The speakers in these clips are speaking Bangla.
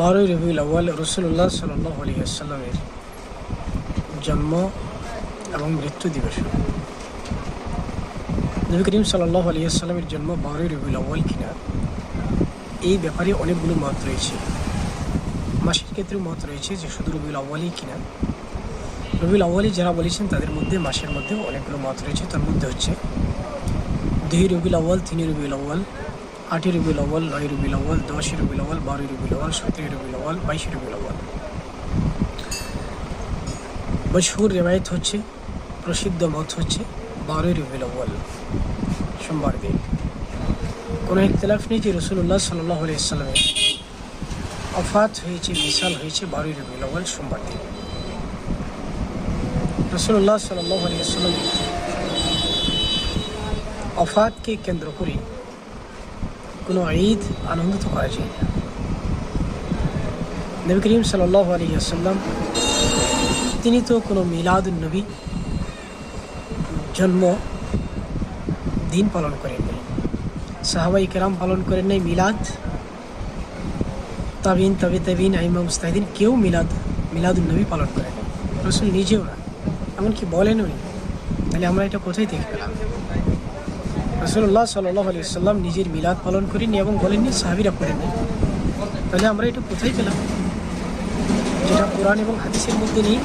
বারোই রবিউল আউ্য়াল রসুল্লাহ সাল্লাহ আলিয়াল্লামের জন্ম এবং মৃত্যু দিবস। নবী করিম সাল্লাহ আলিয়াল্লামের জন্ম বারোই রবিউল আউ্য়াল কিনা? এই ব্যাপারে অনেকগুলো মত রয়েছে। মাসের ক্ষেত্রে মত রয়েছে যে শুধু রবিউল আউ্য়ালই কিনা? রবিউল আউ্য়ালি যারা বলেছেন তাদের মধ্যে মাসের মধ্যে অনেকগুলো মত রয়েছে, তার মধ্যে হচ্ছে দুই রবিউল আউ্য়াল, তিন রবিউল আউ্য়াল আটই রবিউল আউ্য়াল নয় রবিউল আউ্য়াল দশই রবিউল আউ্য়াল বারোই রবিউল আউ্য়াল সতেরোই রবিউল আউ্য়াল বাইশে রবিউল আউ্য়াল মশহুর রেবায়ত হচ্ছে, প্রসিদ্ধ মত হচ্ছে বারোই রবিউল আউ্য়াল সোমবার দিন। কোনো ইখতলাফ নেই যে রসুল্লাহ সাল্লাহ আলিয়াল্লামের অফাত হয়েছে বিশাল হয়েছে বারোই রবিউল আউ্য়াল সোমবার দিন। রসুল্লাহ সাল্লাহ আলিয়াল্লামের অফাতকে কেন্দ্র করে কোনো ঈদ আনন্দিত করা যায় না। নবী করিম সাল্লাহ আলী তিনি তো কোনো মিলাদ নবী জন্ম দিন পালন করেন নাই। সাহাবাই কেরাম পালন করেন নাই মিলাদ। তাবিন, তবে তাবিন, আইমা মুস্তাহিদিন কেউ মিলাদ মিলাদুল নবী পালন করেন রসুল নিজেও না, এমনকি বলেনও নি। তাহলে আমরা এটা কোথায় থেকে পেলাম? রসুল্লাহ সাল্লাহ আলি সাল্লাম নিজের মিলাদ পালন করেননি এবং বলেননি সাহাবিরা করেননি তাহলে আমরা এটা কোথায় পেলাম? যেটা কোরআন এবং হাদিসের মধ্যে নেই।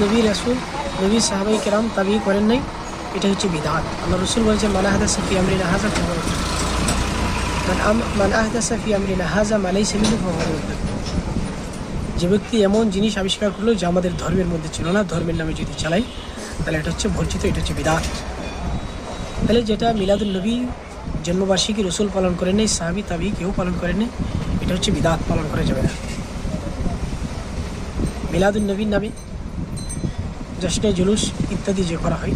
নবী রসুল, নবী সাহাবাই কেরাম তাবি করেন নাই। এটা হচ্ছে বিধান। আল্লাহ রসুল বলছেন, মানা সাফি আমরিনা হাজা মান আহদা সফি আমরিনা হাজা মালাই সেমিনু যে ব্যক্তি এমন জিনিস আবিষ্কার করল, যা আমাদের ধর্মের মধ্যে ছিল না, ধর্মের নামে যদি চালাই, তাহলে এটা হচ্ছে ভর্জিত এটা হচ্ছে বিদাত তাহলে যেটা মিলাদুল নবী জন্মবার্ষিকী রসুল পালন করেন নাই সাহাবি তাবি কেউ পালন করেন নাই এটা হচ্ছে বিদাত পালন করা যাবে না মিলাদুল নবীর নামে জশ্নে জুলুস ইত্যাদি যে করা হয়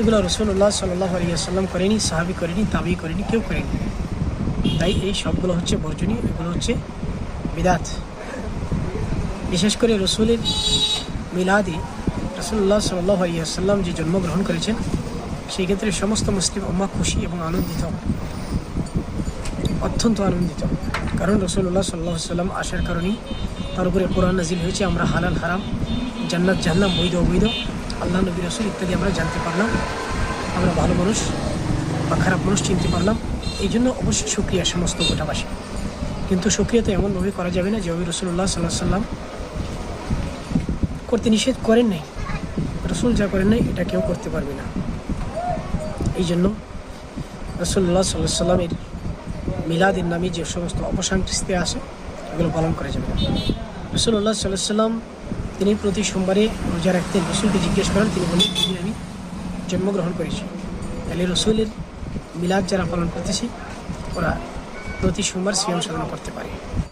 এগুলো রসুল্লাহ সাল্লাহ আলিয়াল্লাম করেনি সাহাবি করেনি তাবি করেনি কেউ করেনি তাই এই সবগুলো হচ্ছে বর্জনীয় এগুলো হচ্ছে বিদাত বিশেষ করে রসুলের মিলাদি রসুল্লাহ সাল্লাহ আলিয়াল্লাম যে জন্মগ্রহণ করেছেন সেই ক্ষেত্রে সমস্ত মুসলিম আম্মা খুশি এবং আনন্দিত, অত্যন্ত আনন্দিত। কারণ রসুল্লাহ সাল্লাহ সাল্লাম আসার কারণেই তার উপরে কোরআন নাজিল হয়েছে, আমরা হালাল, হারাম, জান্নাত জানলাম বৈধ, অবৈধ, আল্লাহ, নবী, রসুল ইত্যাদি আমরা জানতে পারলাম। আমরা ভালো মানুষ বা খারাপ মানুষ চিনতে পারলাম। এই জন্য অবশ্যই সুক্রিয়া সমস্ত গোটাবাসী। কিন্তু সুক্রিয়া তো এমনভাবে করা যাবে না যে ওই রসুল্লাহ সাল্লাহ সাল্লাম করতে নিষেধ করেন নাই। রসুল যা করেন নাই, এটা কেউ করতে পারবে না। এই জন্য রসুল্লাহ সাল্লাহ সাল্লামের মিলাদের নামে যে সমস্ত অপসংকৃতি আসে, এগুলো পালন করা যাবে রসুল্লাহ সাল্লাহ সাল্লাম তিনি প্রতি সোমবারে রোজা রাখতেন রসুলকে জিজ্ঞেস করেন, তিনি বলেন তিনি আমি জন্মগ্রহণ করেছি, তাহলে রসুলের মিলাদ যারা পালন করতেছি, ওরা প্রতি সোমবার সিয়াম সাধনা করতে পারে।